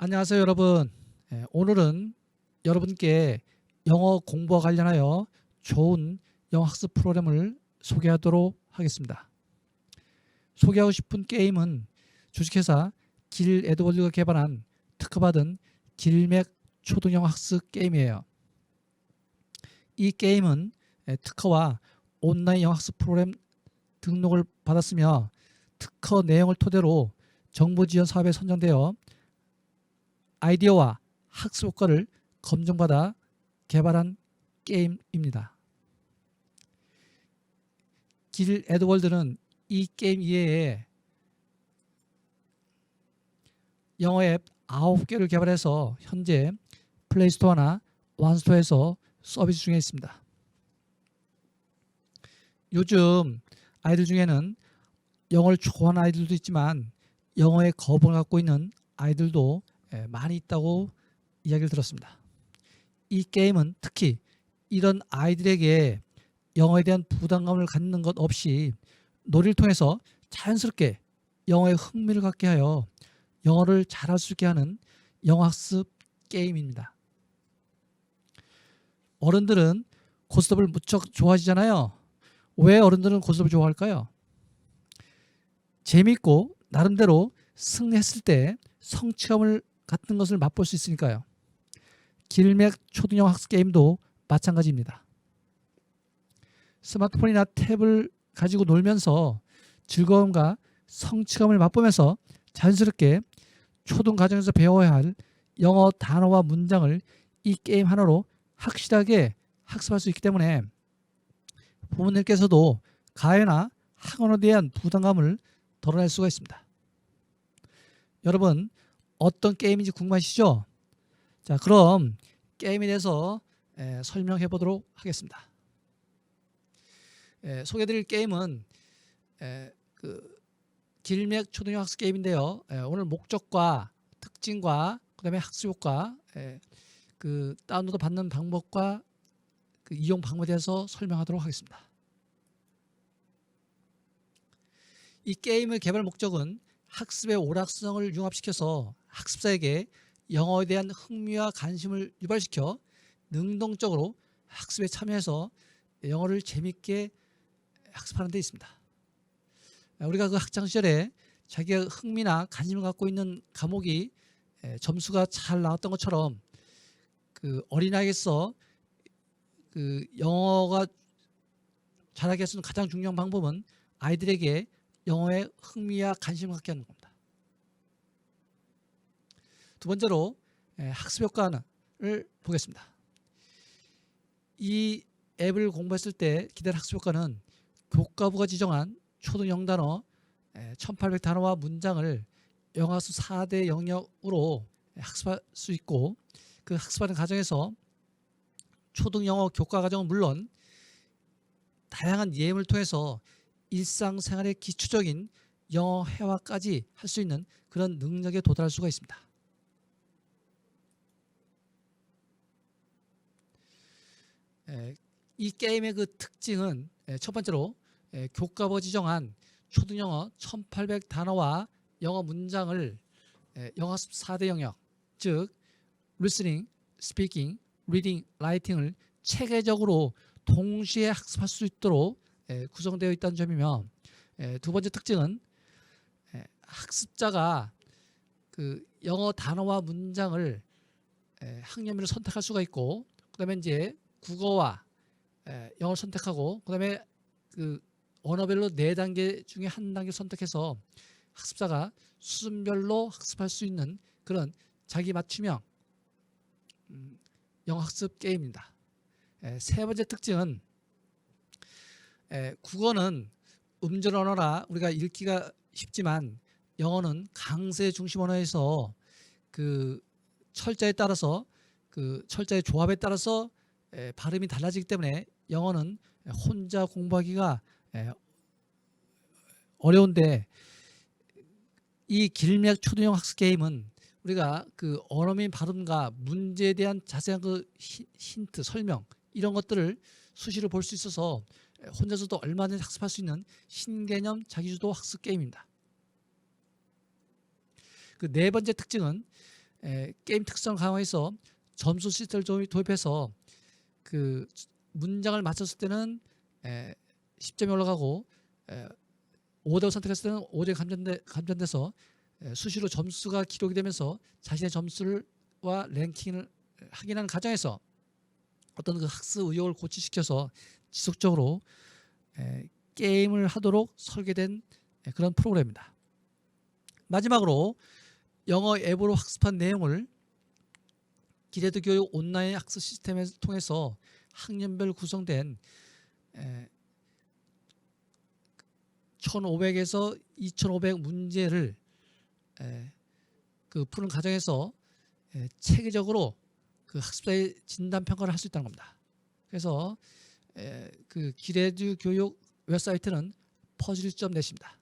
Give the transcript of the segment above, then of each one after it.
안녕하세요 여러분. 예, 오늘은 여러분께 영어 공부와 관련하여 좋은 영어 학습 프로그램을 소개하도록 하겠습니다. 소개하고 싶은 게임은 주식회사 길 에드워드가 개발한 특허받은 길맥 초등영어 학습 게임이에요. 이 게임은 예, 특허와 온라인 영어 학습 프로그램 등록을 받았으며 특허 내용을 토대로 정부 지원 사업에 선정되어 아이디어와 학습 효과를 검증받아 개발한 게임입니다. 길 에드월드는 이 게임 이외에 영어 앱 9개를 개발해서 현재 플레이스토어나 완스토어에서 서비스 중에 있습니다. 요즘 아이들 중에는 영어를 좋아하는 아이들도 있지만 영어에 거부를 갖고 있는 아이들도 예, 많이 있다고 이야기를 들었습니다. 이 게임은 특히 이런 아이들에게 영어에 대한 부담감을 갖는 것 없이 놀이를 통해서 자연스럽게 영어에 흥미를 갖게 하여 영어를 잘할 수 있게 하는 영어 학습 게임입니다. 어른들은 고스톱을 무척 좋아하시잖아요. 왜 어른들은 고스톱을 좋아할까요? 재밌고 나름대로 승리했을 때 성취감을 같은 것을 맛볼 수 있으니까요. 길맥 초등형 학습 게임도 마찬가지입니다. 스마트폰이나 탭을 가지고 놀면서 즐거움과 성취감을 맛보면서 자연스럽게 초등 과정에서 배워야 할 영어 단어와 문장을 이 게임 하나로 확실하게 학습할 수 있기 때문에 부모님께서도 가해나 학원에 대한 부담감을 덜어낼 수가 있습니다. 여러분 어떤 게임인지 궁금하시죠? 자 그럼 게임에 대해서 에, 설명해 보도록 하겠습니다. 에, 소개드릴 게임은 에, 그 길맥 초등형 학습 게임인데요. 에, 오늘 목적과 특징과 그다음에 학습 효과, 에, 그 다운로드 받는 방법과 그 이용 방법에 대해서 설명하도록 하겠습니다. 이 게임의 개발 목적은 학습의 오락성을 융합시켜서 학습자에게 영어에 대한 흥미와 관심을 유발시켜 능동적으로 학습에 참여해서 영어를 재밌게 학습하는 데 있습니다. 우리가 그 학창 시절에 자기가 흥미나 관심을 갖고 있는 과목이 점수가 잘 나왔던 것처럼 그 어린아이에서 그 영어가 잘하게 할 수 있는 가장 중요한 방법은 아이들에게 영어에 흥미와 관심을 갖게 하는 겁니다. 두 번째로 학습 효과를 보겠습니다. 이 앱을 공부했을 때 기대할 학습 효과는 교과부가 지정한 초등 영 단어 1800 단어와 문장을 영어학습 4대 영역으로 학습할 수 있고 그 학습하는 과정에서 초등 영어 교과 과정은 물론 다양한 예문을 통해서 일상생활의 기초적인 영어 회화까지 할 수 있는 그런 능력에 도달할 수가 있습니다. 이 게임의 그 특징은 첫 번째로 교과부 지정한 초등영어 1800 단어와 영어 문장을 영어습 4대 영역 즉 listening, speaking, reading, writing을 체계적으로 동시에 학습할 수 있도록 구성되어 있다는 점이며 두 번째 특징은 학습자가 그 영어 단어와 문장을 학년별로 선택할 수가 있고 그다음에 이제 국어와 영어를 선택하고 그다음에 그 언어별로 네 단계 중에 한 단계 선택해서 학습자가 수준별로 학습할 수 있는 그런 자기 맞춤형 음, 영어 학습 게임입니다. 세 번째 특징은 국어는 음절 언어라 우리가 읽기가 쉽지만 영어는 강세 중심 언어에서 그 철자에 따라서 그 철자의 조합에 따라서 에, 발음이 달라지기 때문에 영어는 혼자 공부하기가 에, 어려운데 이 길맥 초등형 학습 게임은 우리가 그 언어민 발음과 문제에 대한 자세한 그 힌트 설명 이런 것들을 수시로 볼 수 있어서 혼자서도 얼마든지 학습할 수 있는 신개념 자기주도 학습 게임입니다. 그 네 번째 특징은 에, 게임 특성을 강화해서 점수 시스템을 도입- 도입해서 그 문장을 맞췄을 때는 에, 10점이 올라가고 에, 오답을 선택했을 때는 5점이 감전돼, 감전돼서 에, 수시로 점수가 기록이 되면서 자신의 점수와 랭킹을 확인하는 과정에서 어떤 그 학습 의욕을 고취시켜서 지속적으로 에, 게임을 하도록 설계된 에, 그런 프로그램입니다. 마지막으로 영어 앱으로 학습한 내용을 기레드 교육 온라인 학습 시스템을 통해서 학년별 구성된 에, 1500에서 2500 문제를 에, 그 푸는 과정에서 에, 체계적으로 그 학습자의 진단 평가를 할 수 있다는 겁니다. 그래서 에, 그 기레드 교육 웹사이트는 퍼즐.net입니다.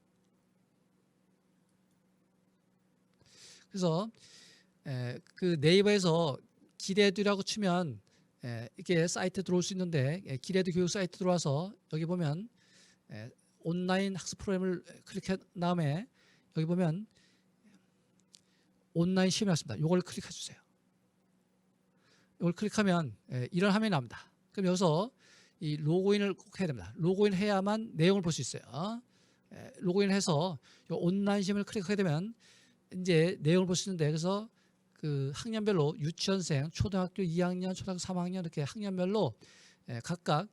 그래서 에, 그 네이버에서 기레드라고 치면 에, 이렇게 사이트 들어올 수 있는데 에, 기레드 교육 사이트 들어와서 여기 보면 에, 온라인 학습 프로그램을 클릭한 다음에 여기 보면 온라인 시험이 왔습니다. 이걸 클릭해 주세요. 이걸 클릭하면 에, 이런 화면이 나옵니다. 그럼 여기서 이 로그인을 꼭 해야 됩니다. 로그인 해야만 내용을 볼 수 있어요. 에, 로그인 해서 이 온라인 시험을 클릭하게 되면 이제 내용을 볼 수 있는데 그래서 그 학년별로 유치원생, 초등학교 2학년, 초등학교 3학년 이렇게 학년별로 에, 각각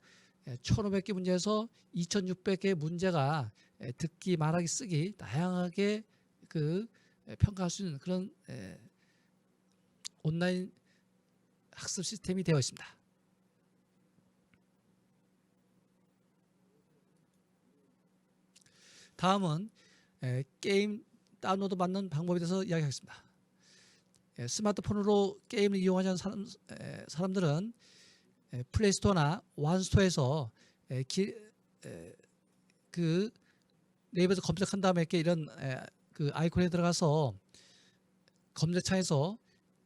1,500개 문제에서 2,600개 문제가 에, 듣기, 말하기, 쓰기 다양하게 그 에, 평가할 수 있는 그런 에, 온라인 학습 시스템이 되어 있습니다. 다음은 에, 게임 다운로드 받는 방법에 대해서 이야기하겠습니다. 예, 스마트폰으로 게임을 이용하는 사람, 에, 사람들은 에, 플레이스토어나 완스토어에서 그 네이버에서 검색한 다음에 이렇게 이런 에, 그 아이콘에 들어가서 검색창에서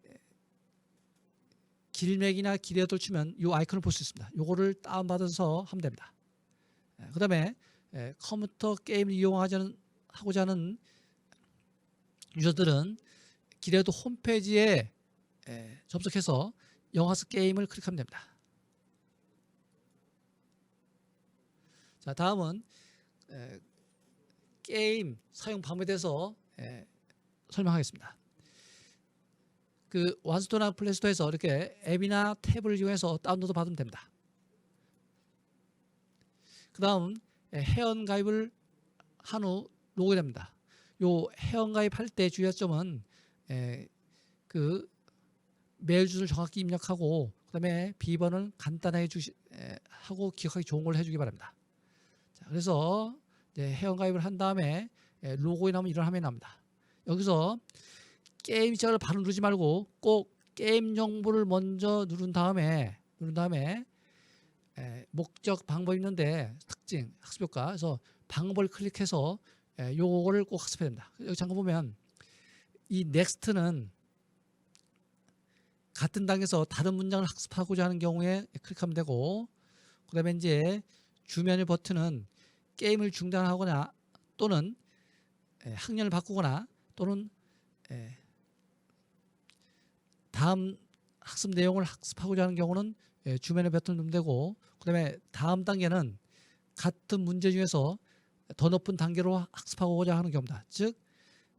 에, 길맥이나 길에도 치면 이 아이콘을 볼 수 있습니다. 요거를 다운받아서 하면 됩니다. 에, 그다음에 에, 컴퓨터 게임을 이용하자는 하고자 하는 유저들은 기레도 홈페이지에 에, 접속해서 영화스 게임을 클릭하면 됩니다. 자 다음은 에, 게임 사용 방법에 대해서 에, 설명하겠습니다. 그 완스토나 플레이스토어에서 이렇게 앱이나 탭을 이용해서 다운로드 받으면 됩니다. 그 다음 회원 가입을 한 후 로그인됩니다. 요 회원 가입할 때 주의할 점은 에, 그 메일 주소를 정확히 입력하고 그다음에 비번을 간단하게 주시 에, 하고 기억하기 좋은 걸 해주기 바랍니다. 자, 그래서 회원 가입을 한 다음에 에, 로그인하면 이런 화면이 나옵니다. 여기서 게임 시작을 바로 누르지 말고 꼭 게임 정보를 먼저 누른 다음에 누른 다음에 에, 목적 방법이 있는데 특징 학습 효과 그래서 방법을 클릭해서 에, 요거를 꼭 학습해야 됩니다. 여기 잠깐 보면 이 넥스트는 같은 단계에서 다른 문장을 학습하고자 하는 경우에 클릭하면 되고 그다음에 이제 주면의 버튼은 게임을 중단하거나 또는 에, 학년을 바꾸거나 또는 에, 다음 학습 내용을 학습하고자 하는 경우는 예, 버튼을 누르면 되고 그다음에 다음 단계는 같은 문제 중에서 더 높은 단계로 학습하고자 하는 경우입니다. 즉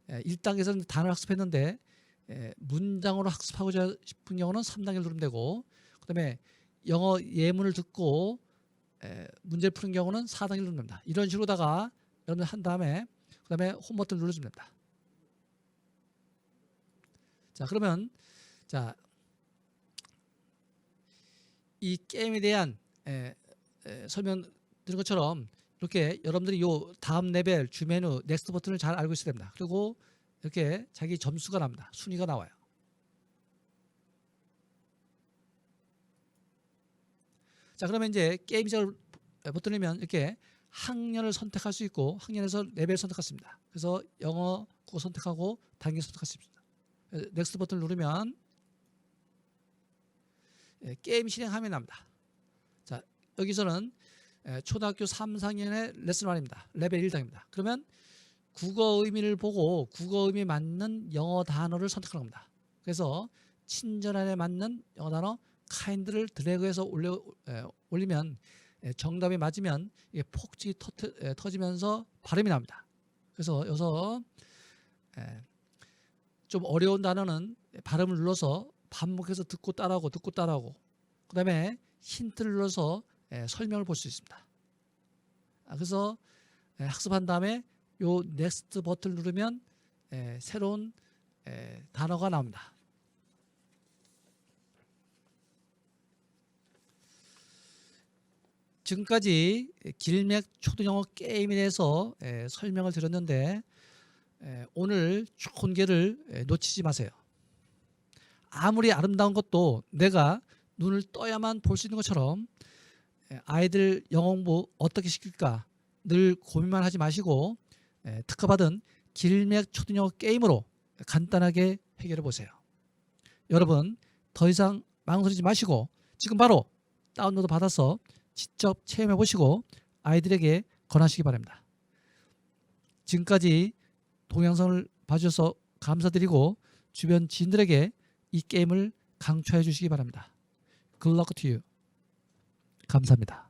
1단계에서는 단어를 학습했는데 에, 문장으로 학습하고자 싶은 경우는 3단계를 누르면 되고 그다음에 영어 예문을 듣고 에, 문제를 푸는 경우는 4단계를 누르면 됩니다. 이런 식으로다가 여러분 한 다음에 그 다음에 홈 버튼을 눌러주면 됩니다. 자 그러면 자 이 게임에 대한 에, 에, 설명 드린 것처럼 이렇게 여러분들이 요 다음 레벨 주 메뉴 넥스트 버튼을 잘 알고 있어야 됩니다. 그리고 이렇게 자기 점수가 납니다. 순위가 나와요. 자 그러면 이제 게임 시작을 버튼이면 이렇게 학년을 선택할 수 있고 학년에서 레벨 선택할 수 있습니다. 그래서 영어 국어 선택하고 단계 선택할 수 있습니다. 넥스트 버튼을 누르면 예, 게임 실행하면 납니다. 자 여기서는 예, 초등학교 3, 4학년의 레슨 1입니다. 레벨 1단입니다. 그러면 국어 의미를 보고 국어 의미에 맞는 영어 단어를 선택하는 겁니다. 그래서 친절함에 맞는 영어 단어 kind를 드래그해서 올려 에, 올리면 에, 정답이 맞으면 이게 폭지 터트, 에, 터지면서 발음이 납니다. 그래서 여기서 에, 좀 어려운 단어는 발음을 눌러서 반복해서 듣고 따라하고 듣고 따라하고 그 다음에 힌트를 눌러서 에, 설명을 볼 수 있습니다. 아, 그래서 에, 학습한 다음에 요 넥스트 버튼을 누르면 에, 새로운 에, 단어가 나옵니다. 지금까지 길맥 초등영어 게임에 대해서 에, 설명을 드렸는데 에, 오늘 에, 놓치지 마세요. 아무리 아름다운 것도 내가 눈을 떠야만 볼 수 있는 것처럼 에, 아이들 영어 공부 어떻게 시킬까 늘 고민만 하지 마시고 에, 특허받은 길맥 초등영어 게임으로 간단하게 해결해 보세요. 여러분 더 이상 망설이지 마시고 지금 바로 다운로드 받아서 직접 체험해 보시고 아이들에게 권하시기 바랍니다. 지금까지 동영상을 봐주셔서 감사드리고 주변 지인들에게 이 게임을 강추해 주시기 바랍니다. Good luck to you. 감사합니다.